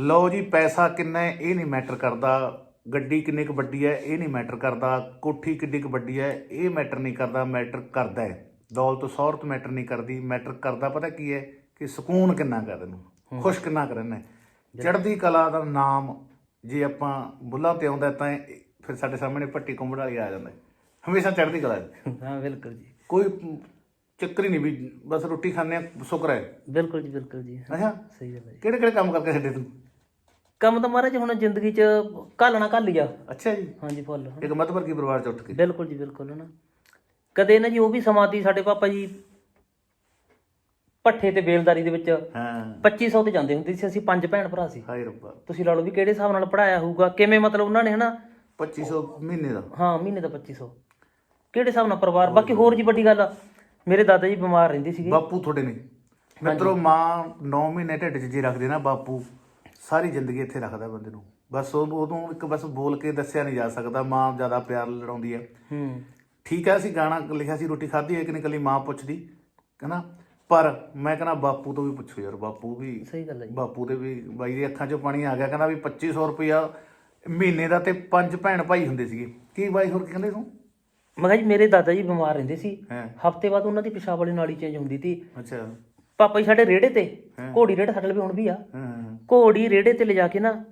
ਲਓ ਜੀ ਪੈਸਾ ਕਿੰਨਾ ਹੈ ਇਹ ਨਹੀਂ ਮੈਟਰ ਕਰਦਾ। ਗੱਡੀ ਕਿੰਨੀ ਕੁ ਵੱਡੀ ਹੈ ਇਹ ਨਹੀਂ ਮੈਟਰ ਕਰਦਾ। ਕੋਠੀ ਕਿੰਨੀ ਕੁ ਵੱਡੀ ਹੈ ਇਹ ਮੈਟਰ ਨਹੀਂ ਕਰਦਾ ਮੈਟਰ ਕਰਦਾ ਹੈ। ਦੌਲਤ ਸੌਰਤ ਮੈਟਰ ਨਹੀਂ ਕਰਦੀ ਮੈਟਰ ਕਰਦਾ ਪਤਾ ਕੀ ਹੈ ਕਿ ਸਕੂਨ ਕਿੰਨਾ ਕਰ ਤੈਨੂੰ ਖੁਸ਼ ਕਿੰਨਾ ਕਰਨਾ ਚੜ੍ਹਦੀ ਕਲਾ ਦਾ ਨਾਮ ਜੇ ਆਪਾਂ ਬੁੱਲਾਂ ਤੇ ਆਉਂਦਾ ਤਾਂ ਫਿਰ ਸਾਡੇ ਸਾਹਮਣੇ ਪੱਟੀ ਕੁੰਬੜ ਵਾਲੀ ਆ ਜਾਂਦਾ। ਹਮੇਸ਼ਾ ਚੜ੍ਹਦੀ ਕਲਾ। ਹਾਂ ਬਿਲਕੁਲ ਜੀ। ਕੋਈ ਚੱਕਰ ਹੀ ਨਹੀਂ ਵੀ ਬਸ ਰੋਟੀ ਖਾਂਦੇ ਆ ਸ਼ੁਕਰ ਹੈ ਬਿਲਕੁਲ ਜੀ ਬਿਲਕੁਲ ਜੀ। ਹਾਂ, ਅੱਛਾ? ਸਹੀ ਗੱਲ ਹੈ ਜੀ। ਕਿਹੜੇ ਕਿਹੜੇ ਕੰਮ ਕਰਕੇ ਛੱਡੇ ਤੂੰ? ਕੰਮ ਤਾਂ ਮਹਾਰਾਜ ਹੁਣ ਜ਼ਿੰਦਗੀ 'ਚ ਘਾਲਣਾ ਘੱਲ ਲਿਆ ਅੱਛਾ ਜੀ। ਹਾਂਜੀ ਫੁੱਲ। ਹਨਾ। ਇੱਕ ਮੱਧਵਰਗੀ ਪਰਿਵਾਰ ਚ ਉੱਠ ਕੇ। ਬਿਲਕੁਲ ਜੀ ਬਿਲਕੁਲ ਹਨਾ। ਕਦੇ ਨਾ ਜੀ ਉਹ ਵੀ ਸਮਾਂ ਸਾਡੇ ਪਾਪਾ ਜੀ ਪੱਠੇ ਤੇ ਬੇਲਦਾਰੀ ਦੇ ਵਿੱਚ ਹਾਂ। 2500 ਤੇ ਜਾਂਦੇ ਹੁੰਦੇ ਸੀ ਅਸੀਂ ਪੰਜ ਭੈਣ ਭਰਾ ਸੀ। ਹਾਏ ਰੱਬਾ। ਤੁਸੀਂ ਲਾ ਲਓ ਵੀ ਕਿਹੜੇ ਹਿਸਾਬ ਨਾਲ ਪੜਾਇਆ ਹੋਊਗਾ ਕਿਵੇਂ ਮਤਲਬ ਉਹਨਾਂ ਨੇ ਹਨਾ? 2500 ਮਹੀਨੇ ਦਾ। ਹਾਂ ਮਹੀਨੇ ਦਾ 2500 ਕਿਹੜੇ ਹਿਸਾਬ ਨਾਲ ਪਰਿਵਾਰ? ਬਾਕੀ ਹੋਰ ਜੀ ਵੱਡੀ ਗੱਲ ਆ। ਮੇਰੇ ਦਾਦਾ ਜੀ ਬਿਮਾਰ ਰਹਿੰਦੇ ਸੀਗੇ। ਬਾਪੂ ਤੁਹਾਡੇ ਨੇ ਮਿੱਤਰੋ ਮਾਂ 9 ਮਹੀਨੇ ਢਿੱਡ 'ਚ ਜੇ ਰੱਖਦੇ ਨਾ ਬਾਪੂ। ਸਾਰੀ ਜ਼ਿੰਦਗੀ ਇੱਥੇ ਰੱਖਦਾ ਬੰਦੇ ਨੂੰ। ਬਸ ਉਹ ਉਦੋਂ ਇੱਕ ਬਸ ਬੋਲ ਕੇ ਦੱਸਿਆ ਨਹੀਂ ਜਾ ਸਕਦਾ ਮਾਂ ਜ਼ਿਆਦਾ ਪਿਆਰ ਲੜਾਉਂਦੀ ਹੈ ਹੂੰ। ਠੀਕ ਹੈ ਅਸੀਂ ਗਾਣਾ ਲਿਖਿਆ ਸੀ ਰੋਟੀ ਖਾਧੀ ਹੈ ਕਿ ਨਹੀਂ ਕੱਲੀ ਮਾਂ ਪੁੱਛਦੀ ਕਹਿੰਦਾ ਪਰ ਮੈਂ ਕਹਿੰਦਾ ਬਾਪੂ ਤੋਂ ਵੀ ਪੁੱਛੋ ਯਾਰ ਬਾਪੂ ਵੀ ਸਹੀ ਗੱਲ ਹੈ ਜੀ। ਬਾਪੂ ਦੇ ਵੀ ਬਾਈ ਦੀ ਅੱਖਾਂ 'ਚੋਂ ਪਾਣੀ ਆ ਗਿਆ ਕਹਿੰਦਾ ਵੀ 2500 ਰੁਪਇਆ ਮਹੀਨੇ ਦਾ ਤੇ ਪੰਜ ਭੈਣ ਭਾਈ ਹੁੰਦੇ ਸੀਗੇ। ਕੀ ਬਾਈ ਹੋਰ ਕੀ ਕਹਿੰਦੇ ਤੂੰ ਮੈਂ ਕਿਹਾ ਜੀ ਮੇਰੇ ਦਾਦਾ ਜੀ ਬਿਮਾਰ ਰਹਿੰਦੇ ਸੀ। ਹਾਂ। ਹਫ਼ਤੇ ਬਾਅਦ ਉਹਨਾਂ ਦੀ ਪਿਸ਼ਾਬ ਵਾਲੀ ਨਾਲੀ ਚੇਂਜ ਹੁੰਦੀ ਸੀ ਅੱਛਾ। ਪਾਪਾ ਜੀ ਸਾਡੇ ਰੇੜੇ ਤੇ ਹਾਂ। ਘੋੜੀ ਰੇੜਾ ਸਾਡੇ ਲਈ ਹੁਣ ਵੀ ਆ। ਹਾਂ ਘੋੜੀ ਰੇੜੇ ਤੇ ਲਿਜਾ ਕੇ ਨਾ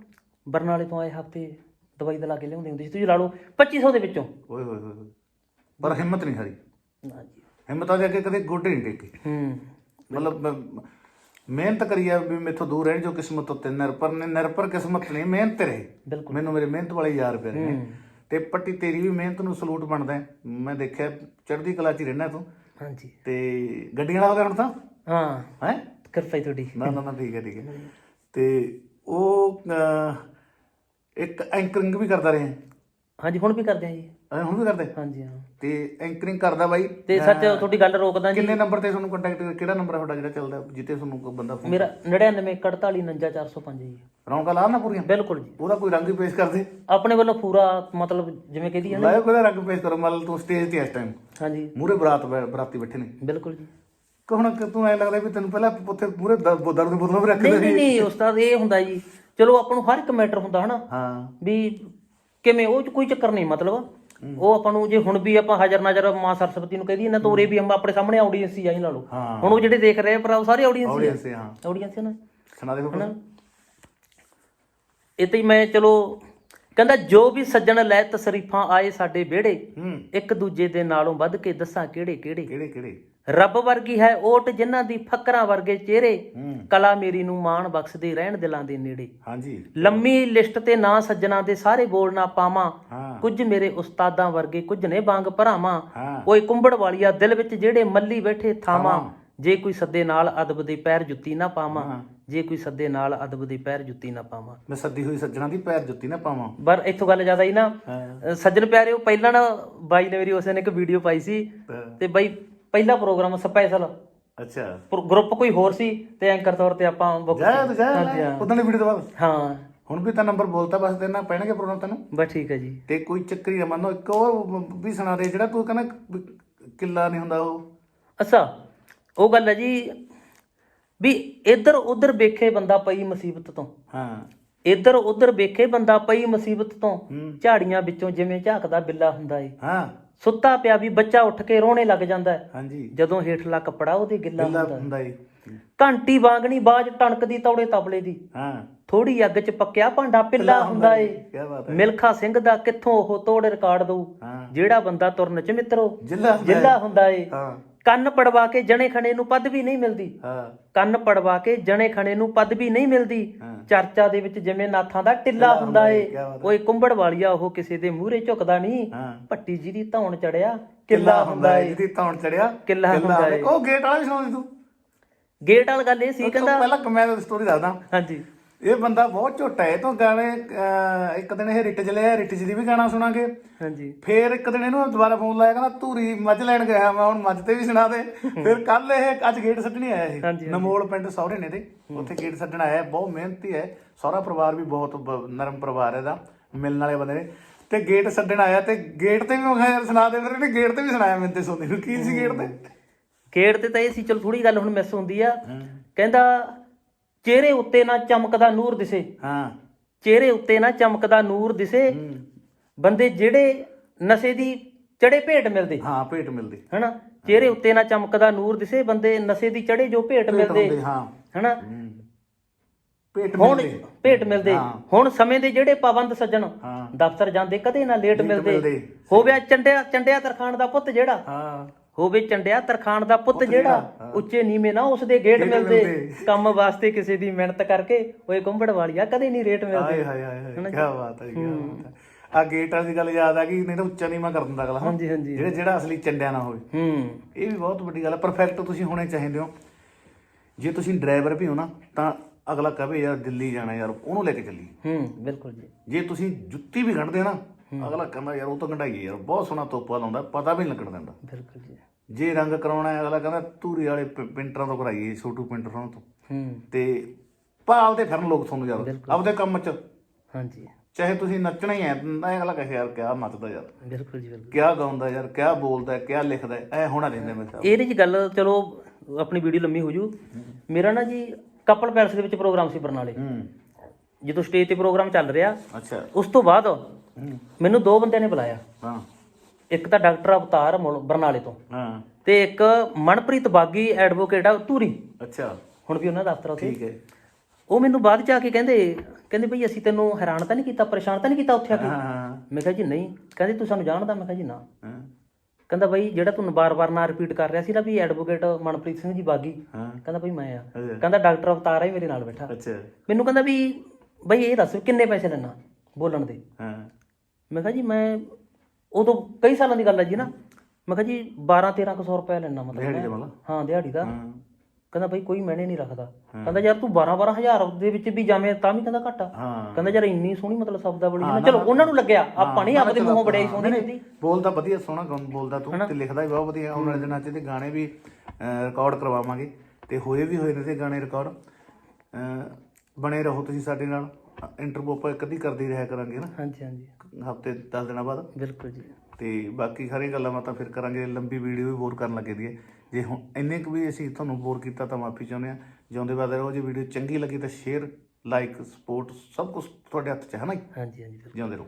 ਬਰਨਾਲੇ ਤੋਂ ਆਏ ਹਫ਼ਤੇ ਦਵਾਈ ਦਲਾ ਕੇ ਲਿਆਉਂਦੇ ਹੁੰਦੇ ਸੀ। ਤੁਸੀਂ ਲਾ ਲਓ 2500 ਦੇ ਵਿੱਚੋਂ। ਓਏ ਹੋਏ ਹੋਏ ਹੋਏ। ਪਰ ਹਿੰਮਤ ਨਹੀਂ ਹਾਰੀ। ਨਾ ਜੀ। ਹਿੰਮਤ ਆ ਜਾ ਕੇ ਕਦੇ ਗੋਡੇ ਨਹੀਂ ਟੇਕੇ। ਹੂੰ। ਮਤਲਬ ਮ- ਮਿਹਨਤ ਕਰੀ ਆ ਵੀ ਮੇਥੋਂ ਦੂਰ ਰਹਿਣ ਜੋ ਕਿਸਮਤ ਉੱਤੇ ਨਿਰਪਰ ਨੇ। ਨਿਰਪਰ ਕਿਸਮਤ ਨਹੀਂ ਮਿਹਨਤ ਤੇ ਰਹੇ। ਬਿਲਕੁਲ। ਮੈਨੂੰ ਮੇਰੇ ਮਿਹਨਤ ਵਾਲੇ ਯਾਰ ਪਿਆਰੇ ਨੇ। ਤੇ ਪੱਟੀ ਤੇਰੀ ਵੀ ਮਿਹਨਤ ਨੂੰ ਸਲੂਟ ਬਣਦਾ ਹੈ। ਮੈਂ ਦੇਖਿਆ ਚੜ੍ਹਦੀ ਕਲਾ 'ਚ ਹੀ ਰਹਿਣਾ ਤੂੰ। ਹਾਂਜੀ। ਤੇ ਗੱਡੀਆਂ ਵਾਲਾ ਹੋ ਗਿਆ ਹੁਣ ਤਾਂ? ਹਾਂ। ਹੈ? ਕਿਰਪਾ ਹੀ ਤੁਹਾਡੀ। ਨਾ ਨਾ ਨਾ ਠੀਕ ਹੈ ਠੀਕ ਹੈ। ਤੇ ਉਹ ਅਹ, ਇੱਕ ਐਂਕਰਿੰਗ ਵੀ ਕਰਦਾ ਰਿਹਾ। ਹਾਂਜੀ ਹੁਣ ਵੀ ਕਰਦੇ ਆ ਜੀ। ਅਹ ਹੁਣ ਵੀ ਕਰਦੇ? ਹਾਂਜੀ ਹਾਂ। ਤੇ ਐਂਕਰਿੰਗ ਕਰਦਾ ਬਾਈ? ਤੇ ਸੱਚ ਤੁਹਾਡੀ ਗੱਲ ਰੋਕਦਾ ਜੀ। ਕਿੰਨੇ ਨੰਬਰ ਤੇ ਤੁਹਾਨੂੰ ਕੰਟੈਕਟ ਕਿਹੜਾ ਨੰਬਰ ਤੁਹਾਡਾ ਜਿਹੜਾ ਚੱਲਦਾ ਜਿੱਤੇ ਤੁਹਾਨੂੰ ਕੋਈ ਬੰਦਾ ਫੋਨ ਮੇਰਾ 9941499405 ਜੀ। ਰੌਣਕਾਂ ਲਾ ਨਾ ਪੂਰੀਆਂ? ਬਿਲਕੁਲ ਜੀ। ਉਹਦਾ ਕੋਈ ਰੰਗ ਹੀ ਪੇਸ਼ ਕਰਦੇ ਆਪਣੇ ਵੱਲੋਂ ਪੂਰਾ ਮਤਲਬ ਜਿਵੇਂ ਕਹਦੀ ਹੈ ਨਾ। ਲਾਇਓ ਕੋਈ ਰੰਗ ਪੇਸ਼ ਕਰੋ? ਮਤਲਬ ਤੂੰ ਸਟੇਜ ਤੇ ਇਸ ਟਾਈਮ ਹਾਂਜੀ। ਮੂਰੇ ਬਰਾਤ ਬਰਾਤੀ ਬੈਠੇ ਨੇ। ਬਿਲਕੁਲ ਜੀ। ਕਿ ਹੁਣ ਤੂੰ ਐ ਲੱਗਦਾ ਵੀ ਤੈਨੂੰ ਪਹਿਲਾਂ ਉੱਥੇ ਪੂਰੇ ਦਰ ਦੇ ਬੋਤਲਾਂ ਵੀ ਰੱਖ ਨਹੀਂ ਨਹੀਂ ਉਸਤਾਦ ਇਹ ਹੁੰਦਾ ਜੀ। ਚਲੋ ਆਪਾਂ ਨੂੰ ਹਰ ਇੱਕ ਮੈਟਰ ਹੁੰਦਾ ਹਨਾ। ਹਾਂ। ਵੀ ਕਿਵੇਂ ਉਹ 'ਚ ਕੋਈ ਚੱਕਰ ਨਹੀਂ ਮਤਲਬ। ਉਹ ਆਪਾਂ ਨੂੰ ਜੇ ਹੁਣ ਵੀ ਆਪਾਂ ਹਜ਼ਰ ਨਜ਼ਰ ਮਾਂ ਸਰਸਵਤੀ ਨੂੰ ਕਹਦੀ ਇਹਨਾਂ ਤਾਂ ਵੀ ਹਮ ਆਪਣੇ ਸਾਹਮਣੇ ਆਡੀਅנס ਹੀ ਆਈ ਲਾ ਲਓ ਹੁਣ ਉਹ ਜਿਹੜੇ ਦੇਖ ਰਹੇ ਪਰ ਉਹ ਸਾਰੇ ਆਡੀਅנס ਹੀ ਆਡੀਅנס ਹਾਂ। ਆਡੀਅנס ਹੈ ਸੁਣਾ ਦੇ ਇਹ ਤਾਂ ਮੈਂ ਚਲੋ ਕਹਿੰਦਾ ਜੋ ਵੀ ਸੱਜਣ ਲੈ ਤਸਰੀਫਾਂ ਆਏ ਸਾਡੇ ਵਿਹੜੇ ਹੂੰ। ਇੱਕ ਦੂਜੇ ਦੇ ਨਾਲੋਂ ਵੱਧ ਕੇ ਦੱਸਾਂ ਕਿਹੜੇ ਕਿਹੜੇ। ਕਿਹੜੇ ਕਿਹੜੇ? ਰੱਬ ਵਰਗੀ ਹੈ ਓਟ ਜਿਨ੍ਹਾਂ ਦੀ ਫਕਰਾਂ ਵਰਗੇ ਚਿਹਰੇ ਹੂੰ। ਕਲਾ ਮੇਰੀ ਨੂੰ ਮਾਣ ਬਖਸ਼ਦੇ ਰਹਿਣ ਦਿਲਾਂ ਦੇ ਨੇੜੇ। ਹਾਂਜੀ। ਲੰਮੀ ਲਿਸਟ ਤੇ ਨਾਂ ਸੱਜਣਾ ਦੇ ਸਾਰੇ ਬੋਲ ਨਾ ਪਾਵਾਂ। ਹਾਂ। ਕੁਝ ਮੇਰੇ ਉਸਤਾਦਾਂ ਵਰਗੇ ਕੁਝ ਨੇ ਬੰਗ ਭਰਾਵਾਂ। ਹਾਂ। ਓਏ ਕੁੰਬੜ ਵਾਲੀਆ ਦਿਲ ਵਿੱਚ ਜਿਹੜੇ ਮੱਲੀ ਬੈਠੇ ਥਾਵਾਂ। ਜੇ ਕੋਈ ਸੱਦੇ ਨਾਲ ਅਦਬ ਦੇ ਪੈਰ ਜੁੱਤੀ ਨਾ ਪਾਵਾਂ। ਹਾਂ। ਜੇ ਕੋਈ ਸੱਦੇ ਨਾਲ ਅਦਬ ਦੇ ਪੈਰ ਜੁੱਤੀ ਨਾ ਪਾਵਾਂ। ਮੈਂ ਸੱਦੀ ਹੋਈ ਸੱਜਣਾ ਦੀ ਪੈਰ ਜੁੱਤੀ ਨਾ ਪਾਵਾਂ। ਪਰ ਇੱਥੋਂ ਗੱਲ ਜ਼ਿਆਦਾ ਹੀ ਨਾ ਅ, ਸੱਜਣ ਪਿਆਰਿਓ ਪਹਿਲਾਂ ਨਾ ਬਾਈ ਨੇ ਮੇਰੀ ਉਸੇ ਨੇ ਇੱਕ ਵੀਡੀਓ ਪਾਈ ਸੀ ਤਾਂ- ਤੇ ਬਾਈ ਪਹਿਲਾ ਪ੍ਰੋਗਰਾਮ ਸਪੈਸ਼ਲ ਅੱਛਾ। ਗਰੁੱਪ ਕੋਈ ਹੋਰ ਸੀ ਤੇ ਐਂਕਰ ਤੌਰ ਤੇ ਆਪਾਂ book ਜਾ ਤੂੰ ਜਾ ਹਾਂਜੀ, ਹਾਂ। ਉਦੋਂ ਦੀ ਵੀਡੀਓ ਤੋਂ ਬਾਅਦ ਹਾਂ। ਹੁਣ ਵੀ ਤਾਂ ਨੰਬਰ ਬੋਲਤਾ ਬਸ ਤੇਰੇ ਪੈਣਗੇ ਪ੍ਰੋਗਰਾਮ ਤੈਨੂੰ। ਬਸ ਠੀਕ ਹੈ ਜੀ। ਤੇ ਕੋਈ ਚੱਕਰੀ ਨਾ ਮੰਨੋ ਇੱਕ ਹੋਰ ਵੀ ਸੁਣਾ ਦੇ ਜਿਹੜਾ ਤੂੰ ਕਹਿੰਦਾ ਵੀ ਕਿੱਲਾ ਨਹੀਂ ਹੁੰਦਾ ਉਹ। ਅੱਛਾ ਉਹ ਗੱਲ ਹੈ ਜੀ ਵੀ ਇੱਧਰ ਉੱਧਰ ਵੇਖੇ ਬੰਦਾ ਪਈ ਮੁਸੀਬਤ ਤੋਂ। ਹਾਂ। ਇੱਧਰ ਉੱਧਰ ਵੇਖੇ ਬੰਦਾ ਪਈ ਮੁਸੀਬਤ ਤੋਂ। ਝਾੜੀਆਂ ਵਿੱਚੋਂ ਜਿਵੇਂ ਝਾਕਦਾ ਬਿੱਲਾ ਹੁੰਦਾ ਏ। ਹਾਂ। ਸੁੱਤਾ ਪਿਆ ਵੀ ਬੱਚਾ ਉੱਠ ਕੇ ਰੋਣੇ ਲੱਗ ਜਾਂਦਾ ਹੈ ਹਾਂਜੀ। ਜਦੋਂ ਹੇਠਲਾ ਕੱਪੜਾ ਉਹਦੇ ਗਿੱਲਾ ਹੁੰਦਾ ਹੈ। ਘੰਟੀ ਵਾਂਗਣੀ ਬਾਜ ਟਣਕਦੀ ਤੌੜੇ ਤਬਲੇ ਦੀ। ਹਾਂ। ਥੋੜੀ ਅੱਗ 'ਚ ਪੱਕਿਆ ਭਾਂਡਾ ਪਿੱਲਾ ਹੁੰਦਾ ਏ। ਮਿਲਖਾ ਸਿੰਘ ਦਾ ਕਿੱਥੋਂ ਉਹ ਤੋੜ ਰਿਕਾਰਡ ਦਊ। ਹਾਂ। ਜਿਹੜਾ ਬੰਦਾ ਤੁਰਨ 'ਚ ਮਿੱਤਰੋ। ਜਿੱਲਾ ਹੁੰਦਾ ਜਿੱਲਾ ਹੁੰਦਾ ਏ। ਹਾਂ। ਕੰਨ ਪੜਵਾ ਕੇ ਜਣੇ ਖਣੇ ਨੂੰ ਪਦਵੀ ਨਹੀਂ ਮਿਲਦੀ। ਹਾਂ। ਕੰਨ ਪੜਵਾ ਕੇ ਜਣੇ ਖਣੇ ਨੂੰ ਪਦਵੀ ਨਹੀਂ ਮਿਲਦੀ। ਚਰਚਾ ਦੇ ਵਿੱਚ ਜਿਵੇਂ ਨਾਥਾਂ ਦਾ ਟਿੱਲਾ ਹੁੰਦਾ ਏ ਓਏ ਕੁੰਬੜ ਵਾਲੀਆ ਉਹ ਕਿਸੇ ਦੇ ਮੂਹਰੇ ਝੁਕਦਾ ਨਹੀਂ। ਪੱਟੀ ਜੀ ਦੀ ਧੌਣ ਚੜਿਆ ਕਿੱਲਾ ਹੁੰਦਾ ਏ ਜਿਹਦੀ ਧੌਣ ਚੜਿਆ ਕਿੱਲਾ ਹੁੰਦਾ ਏ। ਉਹ ਗੇਟ ਵਾਲਾ ਵੀ ਸੁਣਾਉਂਦੀ ਤੂੰ? ਗੇਟ ਵਾਲ ਗੱਲ ਇਹ ਸੀ ਕਹਿੰਦਾ ਪਹਿਲਾਂ ਮੈਂ ਸਟੋਰੀ ਦੱਸਦਾ। ਹਾਂਜੀ। ਇਹ ਬੰਦਾ ਬਹੁਤ ਝੋਟਾ ਹੈ ਤੋਂ ਗਾਣੇ ਅਹ, ਇੱਕ ਦਿਨ ਇਹ ਰਿੱਟ ਚ ਲਿਆ ਰਿੱਟ ਚ ਦੀ ਵੀ ਗਾਣਾ ਸੁਣਾਗੇ। ਹਾਂਜੀ। ਫੇਰ ਇੱਕ ਦਿਨ ਇਹਨੂੰ ਦੁਬਾਰਾ ਫੋਨ ਲਾਇਆ ਕਹਿੰਦਾ ਧੂਰੀ ਮੱਝ ਲੈਣ ਗਿਆ ਮੈਂ ਹੁਣ ਮੱਝ ਤੇ ਵੀ ਸੁਣਾ ਦੇ। ਫਿਰ ਕੱਲ ਇਹ ਅੱਜ ਗੇਟ ਛੱਡਣੀ ਆਇਆ ਇਹ। ਹਾਂਜੀ, ਨਮੋਲ ਪਿੰਡ ਸਹੁਰੇ ਨੇ ਤੇ ਉੱਥੇ ਗੇਟ ਛੱਡਣ ਆਇਆ ਬਹੁਤ ਮਿਹਨਤੀ ਹੈ। ਸਹੁਰਾ ਪਰਿਵਾਰ ਵੀ ਬਹੁਤ ਬ- ਨਰਮ ਪਰਿਵਾਰ ਹੈ ਦਾ ਮਿਲਣ ਵਾਲੇ ਬੰਦੇ ਨੇ। ਤੇ ਗੇਟ ਛੱਡਣ ਆਇਆ ਤੇ ਗੇਟ ਤੇ ਵੀ ਮੈਂ ਕਿਹਾ ਯਾਰ ਸੁਣਾ ਦੇ ਫਿਰ ਇਹਨੇ ਗੇਟ ਤੇ ਵੀ ਸੁਣਾਇਆ ਮੈਨੂੰ ਤੇ ਸੋਨੀ ਨੂੰ। ਕੀ ਸੀ ਗੇਟ ਤੇ? ਗੇਟ ਤੇ ਤਾਂ ਇਹ ਸੀ ਚਲ ਥੋੜੀ ਗੱਲ ਹੁਣ ਮਿਸ ਹੁੰਦੀ ਆ। ਕਹਿੰਦਾ ਚਿਹਰੇ ਉੱਤੇ ਨਾ ਚਮਕਦਾ ਨੂਰ ਦਿਸੇ। ਹਾਂ। ਚਿਹਰੇ ਉੱਤੇ ਨਾ ਚਮਕਦਾ ਨੂਰ ਦਿਸੇ। ਬੰਦੇ ਜਿਹੜੇ ਨਸ਼ੇ ਦੀ ਚੜੇ ਭੇਟ ਮਿਲਦੇ। ਹਾਂ ਭੇਟ ਮਿਲਦੀ। ਹਨਾ? ਚਿਹਰੇ ਉੱਤੇ ਨਾ ਚਮਕਦਾ ਨੂਰ ਦਿਸੇ ਬੰਦੇ ਨਸ਼ੇ ਦੀ ਚੜੇ ਜੋ ਭੇਟ ਮਿਲਦੇ। ਹਾਂ। ਹਨਾ। ਭੇਟ ਹੁਣ ਮਿਲਦੇ। ਭੇਟ ਮਿਲਦੇ। ਹੁਣ ਸਮੇਂ ਦੇ ਜਿਹੜੇ ਪਾਬੰਦ ਸੱਜਣ ਦਫ਼ਤਰ ਜਾਂਦੇ ਕਦੇ ਨਾ ਲੇਟ ਮਿਲਦੇ। ਮਿਲਦੇ। ਹੋਵੇ ਚੰਡਿਆ ਚੰਡਿਆ ਤਰਖਾਨ ਦਾ ਪੁੱਤ ਜਿਹੜਾ। ਹਾਂ। ਹੋਵੇ ਚੰਡਿਆ ਤਰਖਾਨ ਦਾ ਪੁੱਤ ਜਿਹੜਾ ਉੱਚੇ ਨੀਵੇਂ ਨਾ ਉਸ ਦੇ ਗੇਟ ਮਿਲਦੇ। ਕੰਮ ਵਾਸਤੇ ਕਿਸੇ ਦੀ ਮਿਹਨਤ ਕਰਕੇ ਓਏ ਕੁੰਬੜ ਵਾਲੀਆ ਕਦੇ ਨਹੀਂ ਰੇਟ ਮਿਲਦੇ। ਹਾਏ ਹਾਏ ਹਾਏ ਕੀ ਬਾਤ ਹੈ ਕੀ ਬਾਤ ਹੈ। ਆ ਗੇਟ ਵਾਲੀ ਗੱਲ ਯਾਦ ਆ ਗਈ ਨਹੀਂ ਤਾਂ ਉੱਚਾ ਮੈਂ ਕਰ ਦਿੰਦਾ ਅਗਲਾ। ਹਾਂਜੀ ਹਾਂਜੀ। ਜਿਹੜੇ ਜਿਹੜਾ ਅਸਲੀ ਚੰਡਿਆ ਨਾ ਹੋਵੇ। ਹੂੰ। ਇਹ ਵੀ ਬਹੁਤ ਵੱਡੀ ਗੱਲ ਹੈ ਪਰਫੈਕਟ ਤੁਸੀਂ ਹੋਣੇ ਚਾਹੀਦੇ ਹੋ। ਜੇ ਤੁਸੀਂ ਡਰਾਈਵਰ ਵੀ ਹੋ ਨਾ ਤਾਂ ਅਗਲਾ ਕਹੇ ਯਾਰ ਦਿੱਲੀ ਜਾਣਾ ਯਾਰ ਉਹਨੂੰ ਲੈ ਕੇ ਚੱਲੀ ਹੂੰ ਬਿਲਕੁਲ ਜੀ। ਜੇ ਤੁਸੀਂ ਜੁੱਤੀ ਵੀ ਗੰਢਦੇ ਨਾ ਅਗਲਾ ਕਹਿੰਦਾ ਯਾਰ ਉਹ ਤਾਂ ਗੰਢਾਈਏ ਯਾਰ ਬਹੁਤ ਸੋਹਣਾ ਤੋਪਾ ਲਾਉਂਦਾ ਪਤਾ ਵੀ ਨਹੀਂ ਲੱਗਣ ਦਿੰਦਾ। ਬਿਲਕੁਲ ਜੀ। ਜੇ ਰੰਗ ਕਰਾਉਣਾ ਹੈ ਅਗਲਾ ਕਹਿੰਦਾ ਧੂਰੀ ਵਾਲੇ ਪ- ਪਿੰਟਰਾਂ ਤੋਂ ਕਰਾਈਏ ਛੋਟੂ ਪਿੰਟਰ ਤੋਂ। ਹੂੰ। ਤੇ ਭਾਲਦੇ ਫਿਰਨ ਲੋਕ ਤੁਹਾਨੂੰ ਯਾਰ ਆਪਦੇ ਕੰਮ 'ਚ। ਹਾਂਜੀ। ਚਾਹੇ ਤੁਸੀਂ ਨੱਚਣਾ ਹੀ ਹੈ ਤਾਂ ਅਗਲਾ ਕਹੇ ਯਾਰ ਕਿਆ ਨੱਚਦਾ ਯਾਰ? ਬਿਲਕੁਲ ਜੀ ਬਿਲਕੁਲ। ਕਿਆ ਗਾਉਂਦਾ ਯਾਰ ਕਿਆ ਬੋਲਦਾ ਕਿਆ ਲਿਖਦਾ ਐ ਹੋਣਾ ਰਹਿੰਦਾ ਮੇਰੇ ਸਾਹਿਬ ਇਹਦੇ ਚ ਗੱਲ ਚਲੋ ਆਪਣੀ ਵੀਡੀਓ ਲੰਮੀ ਹੋ ਜੂ। ਮੇਰਾ ਨਾ ਜੀ ਕਪਲ ਪੈਲਸ ਦੇ ਵਿੱਚ ਪ੍ਰੋਗਰਾਮ ਸੀ ਬਰਨਾਲੇ। ਹੂੰ। ਜਦੋਂ ਸਟੇਜ ਤੇ ਪ੍ਰੋਗਰਾਮ ਚੱਲ ਰਿਹਾ ਅੱਛਾ। ਉਸ ਤੋਂ ਬਾਅਦ ਮੈਨੂੰ ਦੋ ਬੰਦਿਆਂ ਨੇ ਬੁਲਾਇਆ। ਹਾਂ। ਇੱਕ ਤਾਂ ਡਾਕਟਰ ਅਵਤਾਰ ਮੁਲ- ਬਰਨਾਲੇ ਤੋਂ ਹਾਂ। ਤੇ ਇੱਕ ਮਨਪ੍ਰੀਤ ਬਾਗੀ ਐਡਵੋਕੇਟ ਆ ਧੂਰੀ। ਅੱਛਾ। ਹੁਣ ਵੀ ਉਹਨਾਂ ਦਾ ਦਫ਼ਤਰ ਉੱਥੇ। ਠੀਕ ਹੈ। ਉਹ ਮੈਨੂੰ ਬਾਅਦ ਚ ਆ ਕੇ ਕਹਿੰਦੇ ਕਹਿੰਦੇ ਭਈ ਅਸੀਂ ਤੈਨੂੰ ਹੈਰਾਨ ਤਾਂ ਨਹੀਂ ਕੀਤਾ ਪਰੇਸ਼ਾਨ ਤਾਂ ਨਹੀਂ ਕੀਤਾ ਉੱਥੇ ਆ ਕੇ? ਹਾਂ ਹਾਂ। ਮੈਂ ਕਿਹਾ ਜੀ ਨਹੀਂ। ਕਹਿੰਦੇ ਤੂੰ ਸਾਨੂੰ ਜਾਣਦਾ? ਮੈਂ ਕਿਹਾ ਜੀ ਨਾ। ਹਾਂ। ਕਹਿੰਦਾ ਬਈ ਜਿਹੜਾ ਤੂੰ ਬਾਰ-ਬਾਰ ਨਾ ਰਿਪੀਟ ਕਰ ਰਿਹਾ ਸੀ ਨਾ ਵੀ ਐਡਵੋਕੇਟ ਮਨਪ੍ਰੀਤ ਸਿੰਘ ਜੀ ਬਾਗੀ। ਹਾਂ। ਕਹਿੰਦਾ ਬਈ ਮੈਂ ਆ। ਅੱਛਾ। ਕਹਿੰਦਾ ਡਾਕਟਰ ਅਵਤਾਰ ਆ ਹੀ ਮੇਰੇ ਨਾਲ ਬੈਠਾ। ਅੱਛਾ। ਮੈਨੂੰ ਕਹਿੰਦਾ ਵੀ ਬਈ ਇਹ ਦੱਸ ਕਿੰਨੇ ਪੈਸੇ ਲੈਣਾ ਬੋਲਣ ਦੇ? ਹਾਂ। ਮੈਂ ਕਿਹਾ ਜੀ ਮੈਂ ਉਦੋਂ ਕਈ ਸਾਲਾਂ ਦੀ ਗੱਲ ਹੈ ਜੀ ਨਾ। ਮੈਂ ਕਿਹਾ ਜੀ 12 1300 ਰੁਪਏ ਲੈਣਾ ਮਤਲਬ ਦਿਹਾੜੀ ਮੈਂ। ਦਾ ਹਾਂ ਦਿਹਾੜੀ ਦਾ। ਕਹਿੰਦਾ ਬਈ ਕੋਈ ਮੈਨੇ ਨਹੀਂ ਰੱਖਦਾ। ਕਹਿੰਦਾ ਯਾਰ ਤੂੰ 12 12000 ਦੇ ਵਿੱਚ ਵੀ ਜਾਵੇਂ ਤਾਂ ਵੀ ਕਹਿੰਦਾ ਘੱਟ ਆ। ਹਾਂ। ਕਹਿੰਦਾ ਯਾਰ ਇੰਨੀ ਸੋਹਣੀ ਮਤਲਬ ਸ਼ਬਦਾਵਲੀ ਹੈ ਨਾ ਚਲੋ ਉਹਨਾਂ ਨੂੰ ਲੱਗਿਆ। ਆਪਾਂ ਨਹੀਂ ਆਪਦੇ ਮੂੰਹੋਂ ਬੜਾਈ ਸੋਹਣੀ ਹੁੰਦੀ ਬੋਲਦਾ ਵਧੀਆ ਸੋਹਣਾ ਗਾਉਂ ਬੋਲਦਾ ਤੂੰ ਤੇ ਲਿਖਦਾ ਵੀ ਬਹੁਤ ਵਧੀਆ। ਆਉਣ ਵਾਲੇ ਦਿਨਾਂ 'ਚ ਤੇ ਗਾਣੇ ਵੀ ਰਿਕਾਰਡ ਕਰਵਾਵਾਂਗੇ। ਤੇ ਹੋਏ ਵੀ ਹੋਏ ਨੇ ਤੇ ਗਾਣੇ ਰਿਕਾਰਡ ਬਣੇ ਰਹੋ ਤੁਸੀਂ ਸਾਡੇ ਨਾਲ। ਇੰਟਰਵਿਊ ਆਪਾਂ ਕਦੀ ਕਰਦੇ ਹੀ ਰਿਹਾ ਕਰਾਂਗੇ ਨਾ। ਹਾਂਜੀ ਹਾਂਜੀ। ਹਫ਼ਤੇ 10 ਦਿਨਾਂ ਬਾਅਦ। ਬਿਲਕੁਲ ਜੀ। ਤੇ ਬਾਕੀ ਸਾਰੀ ਗੱਲਾਂ ਬਾਤਾਂ ਫਿਰ ਕਰਾਂਗੇ ਲੰਬੀ ਵੀਡੀਓ ਵੀ ਬੋਰ ਕਰਨ ਲੱਗੇ ਦੀ ਹੈ। ਜੇ ਹੁਣ ਇੰਨੇ ਕੁ ਵੀ ਅਸੀਂ ਤੁਹਾਨੂੰ ਬੋਰ ਕੀਤਾ ਤਾਂ ਮਾਫੀ ਚਾਹੁੰਦੇ ਹਾਂ। ਜਿਉਂਦੇ ਬਾਅਦ ਰਹੋ ਜੇ ਵੀਡੀਓ ਚੰਗੀ ਲੱਗੀ ਤਾਂ ਸ਼ੇਅਰ ਲਾਈਕ ਸਪੋਰਟ ਸਭ ਕੁਝ ਤੁਹਾਡੇ ਹੱਥ 'ਚ ਹੈ ਨਾ ਜੀ? ਹਾਂਜੀ ਹਾਂਜੀ ਜਿਉਂਦੇ ਰਹੋ।